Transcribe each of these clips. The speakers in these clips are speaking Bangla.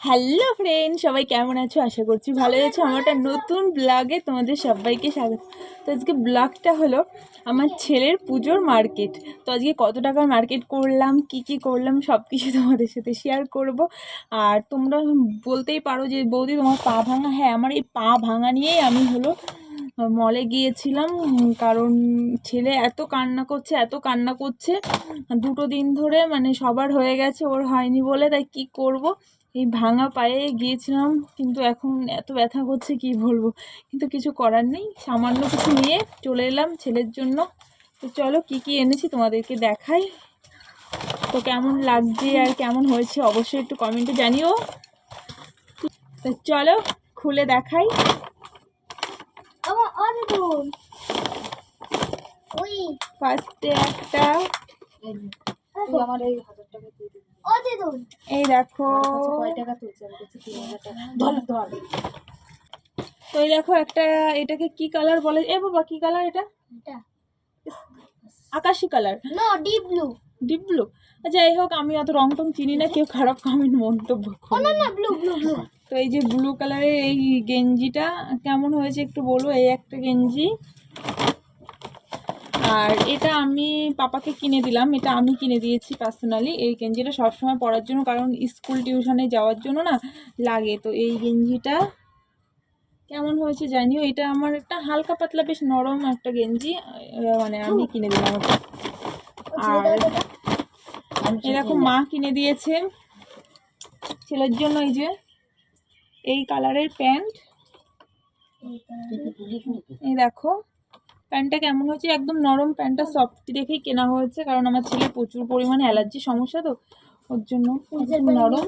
হ্যালো ফ্রেন্ড, সবাই কেমন আছো? আশা করছি ভালো আছো। আমার একটা নতুন ব্লগে তোমাদের সবাইকে স্বাগত। তো আজকে ব্লগটা হলো আমার ছেলের পুজোর মার্কেট। তো আজকে কত টাকার মার্কেট করলাম, কি কি করলাম সব কিছু তোমাদের সাথে শেয়ার করব। আর তোমরা বলতেই পারো যে, বৌদি তোমার পা ভাঙা হ্যাঁ আমার এই পা ভাঙা নিয়েই আমি হলো মলে গিয়েছিলাম। কারণ ছেলে এত কান্না করছে, এত কান্না করছে। দুটো দিন ধরে মানে সবার হয়ে গেছে, ওর হয়নি বলে, তাই কি করব? এই ভাঙা পায়ে গিয়েছিলাম কিন্তু এখন এত ব্যথা করছে কি বলব? কিন্তু কিছু করার নেই সামান্য কিছু নিয়ে চলে এলাম ছেলের জন্য। তো চলো কি কি এনেছি তোমাদেরকে দেখাই। তো কেমন লাগছে আর কেমন হয়েছে অবশ্যই একটু কমেন্টে জানিও। তো চলো খুলে দেখাই। ফার্স্টে একটা আমার এই এই দেখো। ধর তো এই দেখো একটা এটাকে কি কালার বলে? এ বাবা কি কালার এটা? আকাশি colour no deep blue deep blue যাই হোক আমি অত রং টং চিনি না কেউ খারাপ কমেন্ট মন্তব্য না না ব্লু ব্লু ব্লু তো এই যে ব্লু কালারের এই গেঞ্জিটা কেমন হয়েছে একটু বলো? এই একটা গেঞ্জি। আর এটা আমি পাপাকে কিনে দিলাম। এটা আমি কিনে দিয়েছি পার্সোনালি এই গেঞ্জিটা সবসময় পরার জন্য কারণ স্কুল টিউশনে যাওয়ার জন্য না লাগে। তো এই গেঞ্জিটা কেমন হয়েছে জানিও? এটা আমার একটা হালকা পাতলা বেশ নরম একটা গেঞ্জি মানে আমি কিনে দিলাম ওটা। আর এরকম মা কিনে দিয়েছে। ছেলের জন্য এই যে এই কালারের প্যান্ট। এই দেখো প্যান্টটা কেমন হয়েছে? একদম নরম প্যান্টটা সফট দেখেই কেনা হয়েছে কারণ আমার ছেলে প্রচুর পরিমাণে অ্যালার্জি সমস্যা তো ওর জন্য নরম।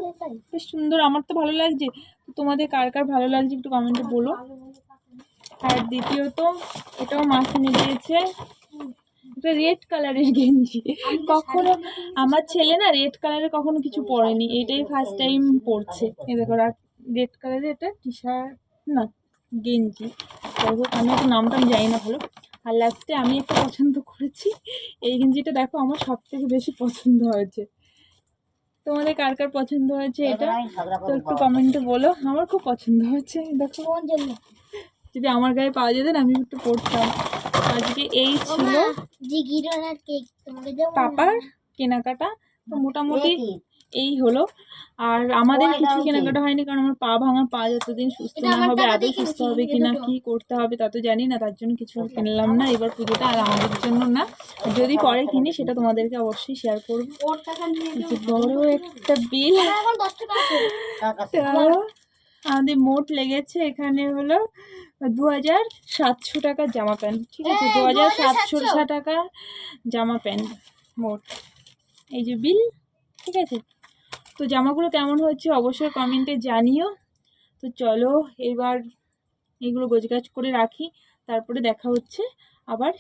বেশ সুন্দর আমার তো ভালো লাগছে। তো তোমাদের কার কার ভালো লাগছে একটু কমেন্টে বলো। আর দ্বিতীয়ত এটাও মা কিনে দিয়েছে। এটা রেড কালারের গেঞ্জি। কখনো আমার ছেলে না রেড কালারের কখনো কিছু পরেনি। এটাই ফার্স্ট টাইম পরছে। এই দেখো রেড কালারের এটা টি শার্ট না গেঞ্জি। যাই হোক আমি নামটা আমি জানি না ভালো। আর লাস্টে আমি একটা পছন্দ করেছি। এই গেঞ্জিটা দেখো আমার সব থেকে বেশি পছন্দ হয়েছে। তোমাদের কার কার পছন্দ হয়েছে এটা? তো একটু কমেন্টে বলো আমার খুব পছন্দ হয়েছে দেখো। যদি আমার গায়ে পাওয়া যেত না আমি একটু পড়তাম আজকে এই ছিল পাপার কেনাকাটা তো মোটামুটি এই হলো। আর আমাদের কিছু কেনাকাটা হয়নি কারণ আমার পা ভাঙা পা যতদিন সুস্থ না হবে আদৌ সুস্থ হবে কিনা দুটো। কি করতে হবে তা তো জানি না তার জন্য কিছু কিনলাম না। এবার পুজোটা আর আমাদের জন্য না। যদি পরে কিনি সেটা তোমাদেরকে অবশ্যই শেয়ার করব। বড় একটা বিল আছে। আমাদের মোট লেগেছে এখানে হলো দু হাজার সাতশো টাকার জামা প্যান্ট। ঠিক আছে দু হাজার 2700 সাতশো। টাকা জামা প্যান্ট মোট। এই যে বিল ঠিক আছে? তো জামাগুলো কেমন হচ্ছে অবশ্যই কমেন্টে জানিও। তো চলো এবার এগুলো গোজগাজ করে রাখি, তারপরে দেখা হচ্ছে আবার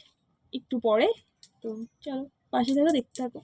একটু পরে। তো চলো পাশে থাকো, দেখতে থাকো।